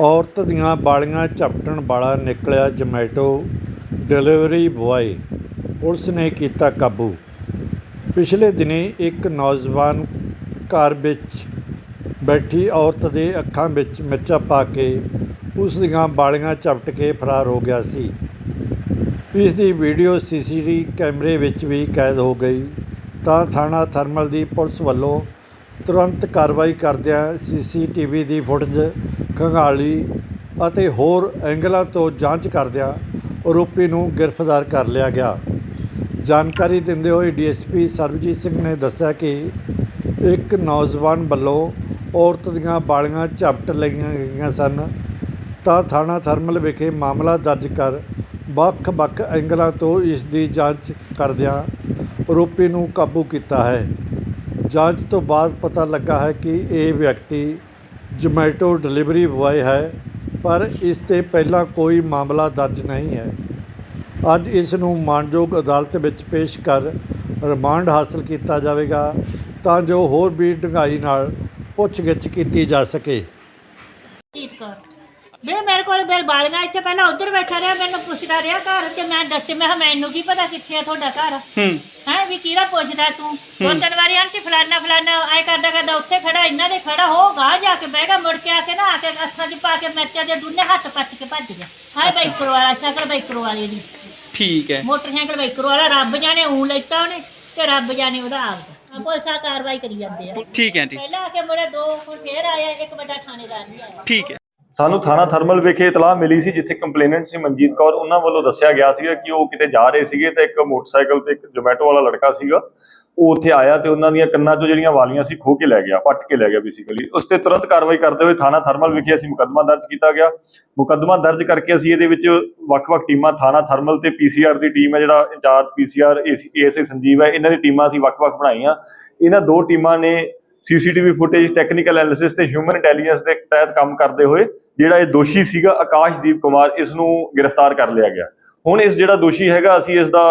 ਔਰਤ ਦੀਆਂ ਬਾਲੀਆਂ ਝਪਟਣ ਵਾਲਾ ਨਿਕਲਿਆ ਜ਼ੋਮੈਟੋ ਡਿਲੀਵਰੀ ਬੁਆਏ। ਪੁਲਿਸ ਨੇ ਕੀਤਾ ਕਾਬੂ। ਪਿਛਲੇ ਦਿਨੀ ਇੱਕ ਨੌਜਵਾਨ ਘਰ ਵਿੱਚ ਬੈਠੀ ਔਰਤ ਦੇ ਅੱਖਾਂ ਵਿੱਚ ਮਿਰਚਾਂ ਪਾ ਕੇ ਉਸ ਦੀਆਂ ਬਾਲੀਆਂ ਝਪਟ ਕੇ ਫਰਾਰ ਹੋ ਗਿਆ ਸੀ। ਇਸ ਦੀ ਵੀਡੀਓ ਸੀਸੀਟੀਵੀ ਕੈਮਰੇ ਵਿੱਚ ਵੀ ਕੈਦ ਹੋ ਗਈ। ਤਾਂ ਥਾਣਾ ਥਰਮਲ ਦੀ ਪੁਲਿਸ ਵੱਲੋਂ ਤੁਰੰਤ ਕਾਰਵਾਈ ਕਰਦਿਆਂ ਸੀਸੀਟੀਵੀ ਦੀ ਫੁਟੇਜ, ਖੰਗਾਲੀ ਅਤੇ ਹੋਰ ਐਂਗਲਾਂ ਤੋਂ ਜਾਂਚ ਕਰਦਿਆਂ ਆਰੋਪੀ ਨੂੰ ਗ੍ਰਿਫਤਾਰ ਕਰ ਲਿਆ ਗਿਆ। ਜਾਣਕਾਰੀ ਦਿੰਦੇ ਹੋਏ ਡੀਐਸਪੀ ਸਰਬਜੀਤ ਸਿੰਘ ਨੇ ਦੱਸਿਆ ਕਿ ਇੱਕ ਨੌਜਵਾਨ ਵੱਲੋਂ ਔਰਤ ਦੀਆਂ ਬਾਲੀਆਂ ਝਪਟ ਲਈਆਂ ਗਈਆਂ ਸਨ। ਤਾਂ ਥਾਣਾ ਥਰਮਲ ਵਿਖੇ ਮਾਮਲਾ ਦਰਜ ਕਰ ਵੱਖ-ਵੱਖ ਐਂਗਲਾਂ ਤੋਂ ਇਸ ਦੀ ਜਾਂਚ ਕਰਦਿਆਂ ਆਰੋਪੀ ਨੂੰ ਕਾਬੂ ਕੀਤਾ ਹੈ। ਜਾਂਚ ਤੋਂ ਬਾਅਦ ਪਤਾ ਲੱਗਾ ਹੈ ਕਿ ਇਹ ਵਿਅਕਤੀ ਜੋਮੈਟੋ ਡਿਲੀਵਰੀ ਬੁਆਏ ਹੈ, ਪਰ ਇਸ ਤੇ ਪਹਿਲਾਂ ਕੋਈ ਮਾਮਲਾ ਦਰਜ ਨਹੀਂ ਹੈ। ਅੱਜ ਇਸ ਨੂੰ ਮਾਨਯੋਗ ਅਦਾਲਤ ਵਿੱਚ ਪੇਸ਼ ਕਰ ਰਿਮਾਂਡ ਹਾਸਲ ਕੀਤਾ ਜਾਵੇਗਾ ਤਾਂ ਜੋ ਹੋਰ ਵੀ ਡੂੰਘਾਈ ਨਾਲ ਪੁੱਛਗਿੱਛ ਕੀਤੀ ਜਾ ਸਕੇ। ਜੀਤ ਕੌਰ ਵੇ ਮੇਰੇ ਕੋਲ ਬੇਲ ਬਾਲੀਆਂ ਇੱਥੇ ਪਹਿਲਾਂ ਉੱਧਰ ਬੈਠਾ ਰਿਹਾ ਮੈਨੂੰ ਪੁੱਛਦਾ ਰਿਹਾ ਘਰ ਤੇ ਮੈਂ ਦੱਸੇ ਮੈਂ ਕਿਹਾ ਮੈਨੂੰ ਕੀ ਪਤਾ ਕਿੱਥੇ ਆ ਤੁਹਾਡਾ ਘਰ? ਹੂੰ। ਹੈ ਵੀ ਕਿਹੜਾ ਪੁੱਛਦਾ ਤੂੰ? ਦੋ ਤਿੰਨ ਵਾਰੀ ਆਂਟੀ ਫਲਾਨਾ ਫਲਾਨਾ ਐ ਕਰਦਾ ਕਰਦਾ ਉੱਥੇ ਖੜਾ ਇਹਨਾਂ ਦੇ ਖੜਾ ਹੋ ਗਾ ਜਾ ਕੇ ਬਹਿ ਗਿਆ ਮੁੜ ਕੇ ਆ ਕੇ ਨਾ ਆ ਕੇ ਅੱਖਾਂ 'ਚ ਪਾ ਕੇ ਮਿਰਚਾਂ ਦੇ ਦੁੰਨੇ ਹੱਥ ਪੱਟ ਕੇ ਭੱਜ ਗਿਆ। ਹਾਏ ਬਾਈਕਰ ਵਾਲਾ ਸਾਈਕਲ ਬਾਈਕਰ ਵਾਲੇ ਦੀ। ਠੀਕ ਹੈ ਮੋਟਰਸਾਈਕਲ ਬਾਈਕਰ ਵਾਲਾ ਰੱਬ ਜਾਣੇ ਊਂ ਲੈਤਾ ਉਹਨੇ ਤੇ ਰੱਬ ਜਾਣੇ ਉਹਦਾ ਆਪਦਾ ਪੁਲਿਸਾਂ ਕਾਰਵਾਈ ਕਰੀ ਜਾਂਦੇ ਆ। ਠੀਕ ਹੈ ਆਂਟੀ। ਪਹਿਲਾਂ ਆ ਕੇ ਮੁੜੇ ਦੋ ਹੁਣ ਫੇਰ ਆਇਆ ਇੱਕ ਵੱਡਾ ਥਾਣੇਦਾਰ ਵੀ ਆਇਆ। ਠੀਕ ਹੈ ਸਾਨੂੰ ਥਾਣਾ ਥਰਮਲ ਵਿਖੇ ਇਤਲਾਹ ਮਿਲੀ ਸੀ, ਜਿੱਥੇ ਕੰਪਲੇਨੈਂਟ ਸੀ ਮਨਜੀਤ ਕੌਰ। ਉਹਨਾਂ ਵੱਲੋਂ ਦੱਸਿਆ ਗਿਆ ਸੀਗਾ ਕਿ ਉਹ ਕਿਤੇ ਜਾ ਰਹੇ ਸੀਗੇ ਤੇ ਇੱਕ ਮੋਟਰਸਾਈਕਲ ਤੇ ਇੱਕ ਜੋਮੈਟੋ ਵਾਲਾ ਲੜਕਾ ਸੀਗਾ। ਉਹ ਉੱਥੇ ਆਇਆ ਤੇ ਉਹਨਾਂ ਦੀਆਂ ਕੰਨਾਂ 'ਚੋਂ ਜਿਹੜੀਆਂ ਵਾਲੀਆਂ ਸੀ ਖੋਹ ਕੇ ਲੈ ਗਿਆ, ਪੱਟ ਕੇ ਲੈ ਗਿਆ ਬੇਸਿਕਲੀ ਉਸ ਤੇ ਤੁਰੰਤ ਕਾਰਵਾਈ ਕਰਦੇ ਹੋਏ ਥਾਣਾ ਥਰਮਲ ਵਿਖੇ ਅਸੀਂ ਮੁਕੱਦਮਾ ਦਰਜ ਕੀਤਾ ਗਿਆ। ਮੁਕੱਦਮਾ ਦਰਜ ਕਰਕੇ ਅਸੀਂ ਇਹਦੇ ਵਿੱਚ ਵੱਖ-ਵੱਖ ਟੀਮਾਂ, ਥਾਣਾ ਥਰਮਲ ਤੇ ਪੀਸੀਆਰ ਦੀ ਟੀਮ ਹੈ ਜਿਹੜਾ ਇੰਚਾਰਜ ਪੀਸੀਆਰ ਏਐਸਏ ਸੰਜੀਵ ਹੈ, ਇਹਨਾਂ ਦੀ ਟੀਮਾਂ ਅਸੀਂ ਵੱਖ-ਵੱਖ ਬਣਾਈਆਂ। ਇਹਨਾਂ ਦੋ ਟੀਮਾਂ ਨੇ ਸੀਸੀਟੀਵੀ ਫੁਟੇਜ ਟੈਕਨੀਕਲ ਐਨਾਲਿਸਿਸ ਤੇ ਹਿਊਮਨ ਇੰਟੈਲੀਜੈਂਸ ਦੇ ਤਹਿਤ ਕੰਮ ਕਰਦੇ ਹੋਏ ਜਿਹੜਾ ਇਹ ਦੋਸ਼ੀ ਸੀਗਾ ਆਕਾਸ਼ਦੀਪ ਕੁਮਾਰ ਇਸ ਨੂੰ ਗ੍ਰਿਫਤਾਰ ਕਰ ਲਿਆ ਗਿਆ। ਹੁਣ ਇਸ ਜਿਹੜਾ ਦੋਸ਼ੀ ਹੈਗਾ ਅਸੀਂ ਇਸ ਦਾ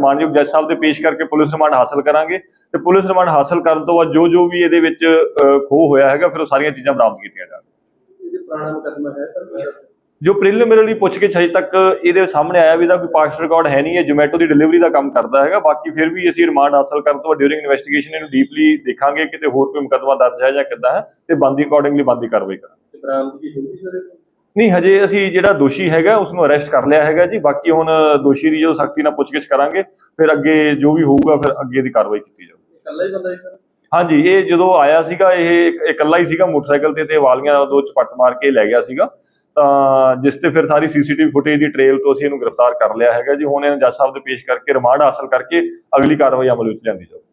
ਮਾਨਯੋਗ ਜੱਜ ਸਾਹਿਬ ਦੇ ਪੇਸ਼ ਕਰਕੇ ਪੁਲਿਸ ਰਿਮਾਂਡ ਹਾਸਲ ਕਰਾਂਗੇ ਤੇ ਪੁਲਿਸ ਰਿਮਾਂਡ ਹਾਸਲ ਕਰਨ ਤੋਂ ਬਾਅਦ ਜੋ ਜੋ ਵੀ ਇਹਦੇ ਵਿੱਚ ਅਹ, ਖੋਹ ਹੋਇਆ ਹੈਗਾ ਫਿਰ ਉਹ ਸਾਰੀਆਂ ਚੀਜ਼ਾਂ ਬਰਾਮਦ ਕੀਤੀਆਂ ਜਾਣਗੀਆਂ। ਇਹ ਪੁਰਾਣਾ ਮੁਕੱਦਮਾ ਹੈ ਸਰ? ਜੋ ਪ੍ਰੀਲਿਮਿਨਰੀ ਪੁੱਛਗਿੱਛ ਹਜੇ ਤੱਕ ਇਹਦੇ ਸਾਹਮਣੇ ਆਇਆ ਵੀ ਇਹਦਾ ਕੋਈ ਪਾਸਟ ਰਿਕਾਰਡ ਹੈ ਨਹੀਂ ਇਹ ਜੋਮੈਟੋ ਦੀ ਡਿਲੀਵਰੀ ਦਾ ਕੰਮ ਕਰਦਾ ਹੈਗਾ। ਬਾਕੀ ਫਿਰ ਵੀ ਅਸੀਂ ਰਿਮਾਂਡ ਹਾਸਲ ਕਰਨ ਤੋਂ ਡਿਊਰਿੰਗ ਇਨਵੈਸਟੀਗੇਸ਼ਨ ਇਹਨੂੰ ਡੀਪਲੀ ਦੇਖਾਂਗੇ ਕਿਤੇ ਹੋਰ ਕੋਈ ਮੁਕੱਦਮਾ ਦਰਜ ਹੈ ਜਾਂ ਕਿੱਦਾਂ ਹੈ ਤੇ ਬੰਦੀ ਅਕੋਰਡਿੰਗਲੀ ਬੰਦੀ ਕਾਰਵਾਈ ਕਰਾਂਗੇ? ਨਹੀਂ ਹਜੇ ਅਸੀਂ ਜਿਹੜਾ ਦੋਸ਼ੀ ਹੈਗਾ ਉਸ ਨੂੰ ਅਰੈਸਟ ਕਰ ਲਿਆ ਹੈਗਾ ਜੀ। ਬਾਕੀ ਹੁਣ ਦੋਸ਼ੀ ਦੀ ਜੋ ਸਖਤੀ ਨਾਲ ਪੁੱਛਗਿੱਛ ਕਰਾਂਗੇ ਫਿਰ ਅੱਗੇ ਜੋ ਵੀ ਹੋਊਗਾ ਫਿਰ ਅੱਗੇ ਦੀ ਕਾਰਵਾਈ ਕੀਤੀ ਜਾਊਗੀ। ਇਕੱਲਾ ਹੀ ਬੰਦਾ ਸੀ ਸਰ? ਹਾਂਜੀ, ਇਹ ਜਦੋਂ ਆਇਆ ਸੀਗਾ, ਇਹ ਇਕੱਲਾ ਹੀ ਸੀਗਾ ਮੋਟਰਸਾਈਕਲ ਤੇ ਤੇ ਵਾਲੀਆਂ ਦੋ ਚਪੱਟ ਮਾਰ ਕੇ ਲੈ ਗਿਆ ਸੀਗਾ। ਤਾਂ ਜਿਸ ਤੇ ਫਿਰ ਸਾਰੀ ਸੀਸੀਟੀਵੀ ਫੁਟੇਜ ਦੀ ਟ੍ਰੇਲ ਤੋਂ ਅਸੀਂ ਇਹਨੂੰ ਗ੍ਰਿਫਤਾਰ ਕਰ ਲਿਆ ਹੈਗਾ ਜੀ। ਹੁਣ ਇਹਨੂੰ ਜੱਜ ਸਾਹਿਬ ਦੇ ਪੇਸ਼ ਕਰਕੇ ਰਿਮਾਂਡ ਹਾਸਲ ਕਰਕੇ ਅਗਲੀ ਕਾਰਵਾਈ ਅਮਲ ਵਿੱਚ ਲਿਆਂਦੀ ਜਾਊਗੀ।